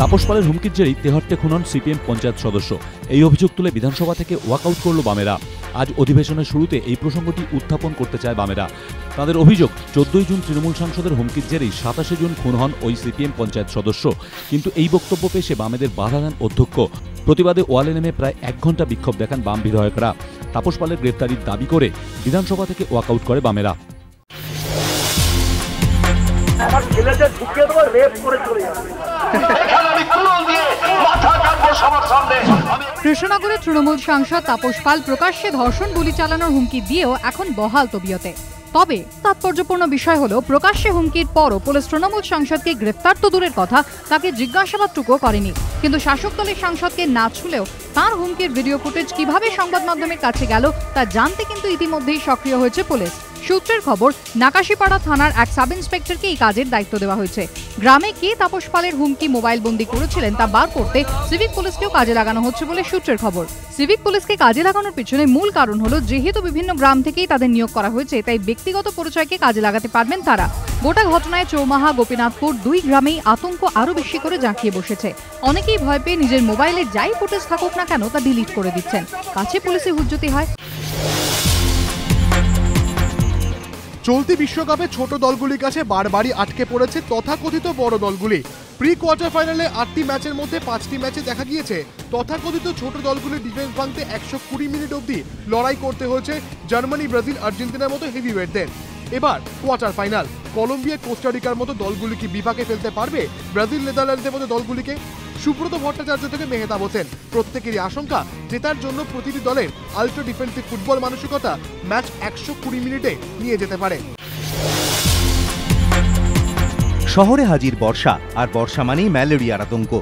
তাপস পালের হুমকির জেরেই তেহট্টে খুনন সিপিএম পঞ্চায়েত সদস্য। এই অভিযোগ তুলে বিধানসভা থেকে ওয়াকআউট করল বামেরা। আজ অধিবেশনের শুরুতে এই প্রসঙ্গটি উত্থাপন করতে চায় বামেরা। তাদের অভিযোগ, চোদ্দই জুন তৃণমূল সাংসদের হুমকির জেরেই সাতাশে জুন খুন হন ওই সিপিএম পঞ্চায়েত সদস্য। কিন্তু এই বক্তব্য পেশে বামেদের বাধা দেন অধ্যক্ষ। প্রতিবাদে ওয়ালে নেমে প্রায় এক ঘণ্টা বিক্ষোভ দেখান বাম বিধায়করা। তাপস পালের গ্রেপ্তারির দাবি করে বিধানসভা থেকে ওয়াকআউট করে বামেরা। আমার ছেলেদের ঢুকিয়ে দেবো রেপ করে চলে যাবে। আমি তৃণমূল সাংসদ তাপস পাল প্রকাশ্যে ধর্ষণ গুলি চালানোর হুমকি দিয়েও এখন বহাল তবিয়তে। তবে তাৎপর্যপূর্ণ বিষয় হলো, প্রকাশ্যে হুমকির পরও পুলিশ তৃণমূল সাংসদকে গ্রেফতার তো দূরের কথা, তাকে জিজ্ঞাসাবাদটুকুও করেনি। কিন্তু শাসক দলের সাংসদকে না ছুলেও তার হুমকির ভিডিও ফুটেজ কীভাবে সংবাদ মাধ্যমের কাছে গেল, তা জানতে কিন্তু ইতিমধ্যেই সক্রিয় হয়েছে পুলিশ। সূত্রের খবর, নাকাশিপাড়া থানার এক সাব ইন্সপেক্টরকে এই কাজের দায়িত্ব দেওয়া হয়েছে। গ্রামে কে তাপস পালের হুমকি মোবাইল বন্দি করেছিলেন তা বার করতে সিভিক পুলিশকেও কাজে লাগানো হচ্ছে বলে সূত্রের খবর। সিভিক পুলিশকে কাজে লাগানোর পিছনে মূল কারণ হলো, যেহেতু বিভিন্ন গ্রাম থেকেই তাদের নিয়োগ করা হয়েছে, তাই ব্যক্তিগত পরিচয়কে কাজে লাগাতে পারবেন তারা। গোটা ঘটনায় চৌমাহা, গোপীনাথপুর দুই গ্রামেই আতঙ্ক আরও বেশি করে জাঁকিয়ে বসেছে। অনেকেই ভয় পেয়ে নিজের মোবাইলে যাই ফুটেজ থাকুক না কেন তা ডিলিট করে দিচ্ছেন। কাছে পুলিশে হুজ্জতি হয়। চলতি বিশ্বকাপে ছোট দলগুলির কাছে বারবারই আটকে পড়েছে তথাকথিত বড় দলগুলি। প্রি কোয়ার্টার ফাইনালে আটটি ম্যাচের মধ্যে পাঁচটি ম্যাচে দেখা গিয়েছে। তথাকথিত ছোট দলগুলির ডিফেন্স ভাঙতে একশো কুড়ি মিনিট অবধি লড়াই করতে হয়েছে জার্মানি, ব্রাজিল, আর্জেন্টিনার মতো হেভিওয়েটদের। এবার কোয়ার্টার ফাইনাল। কলম্বিয়া, কোস্টারিকার মতো দলগুলি কি বিপাকে ফেলতে পারবে? ব্রাজিল, নেদারল্যান্ডসের মতো দলগুলিকে সুব্রত ভট্টাচার্য থেকে মেহতাব হোসেন। প্রত্যেকেরই আশঙ্কা, জেতার জন্য প্রতিটি দলের আল্ট্রা ডিফেন্সিভ ফুটবল মানসিকতা ম্যাচ একশো কুড়ি মিনিটে নিয়ে যেতে পারে। শহরে হাজির বর্ষা, আর বর্ষা মানেই ম্যালেরিয়ার আতঙ্ক।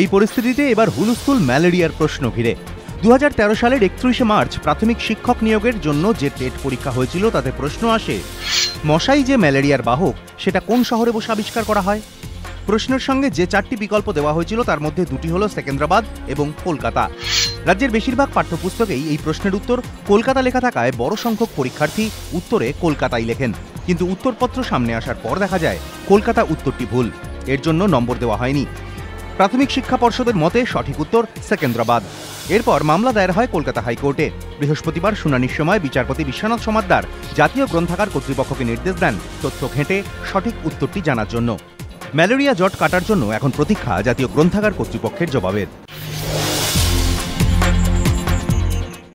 এই পরিস্থিতিতে এবার হুলস্থুল ম্যালেরিয়ার প্রশ্ন ঘিরে। দু হাজার তেরো সালের একত্রিশে মার্চ প্রাথমিক শিক্ষক নিয়োগের জন্য যে টেট পরীক্ষা হয়েছিল তাতে প্রশ্ন আসে, মশাই যে ম্যালেরিয়ার বাহক, সেটা কোন শহরে বসে আবিষ্কার করা হয়? প্রশ্নের সঙ্গে যে চারটি বিকল্প দেওয়া হয়েছিল, তার মধ্যে দুটি হল সেকেন্দ্রাবাদ এবং কলকাতা। রাজ্যের বেশিরভাগ পাঠ্যপুস্তকেই এই প্রশ্নের উত্তর। কলকাতা লেখা থাকায় বড় সংখ্যক পরীক্ষার্থী উত্তরে কলকাতাই লেখেন। কিন্তু উত্তরপত্র সামনে আসার পর দেখা যায়, কলকাতা উত্তরটি ভুল। এর জন্য নম্বর দেওয়া হয়নি। প্রাথমিক শিক্ষা পর্ষদের মতে সঠিক উত্তর সেকেন্দ্রাবাদ। এরপর মামলা দায়ের হয় কলকাতা হাইকোর্টে। বৃহস্পতিবার শুনানির সময় বিচারপতি বিশ্বনাথ সমাদ্দার জাতীয় গ্রন্থাগার কর্তৃপক্ষকে নির্দেশ দেন তথ্য ঘেঁটে সঠিক উত্তরটি জানার জন্য। ম্যালেরিয়া জট কাটার জন্য এখন প্রতীক্ষা জাতীয় গ্রন্থাগার কর্তৃপক্ষের জবাবের।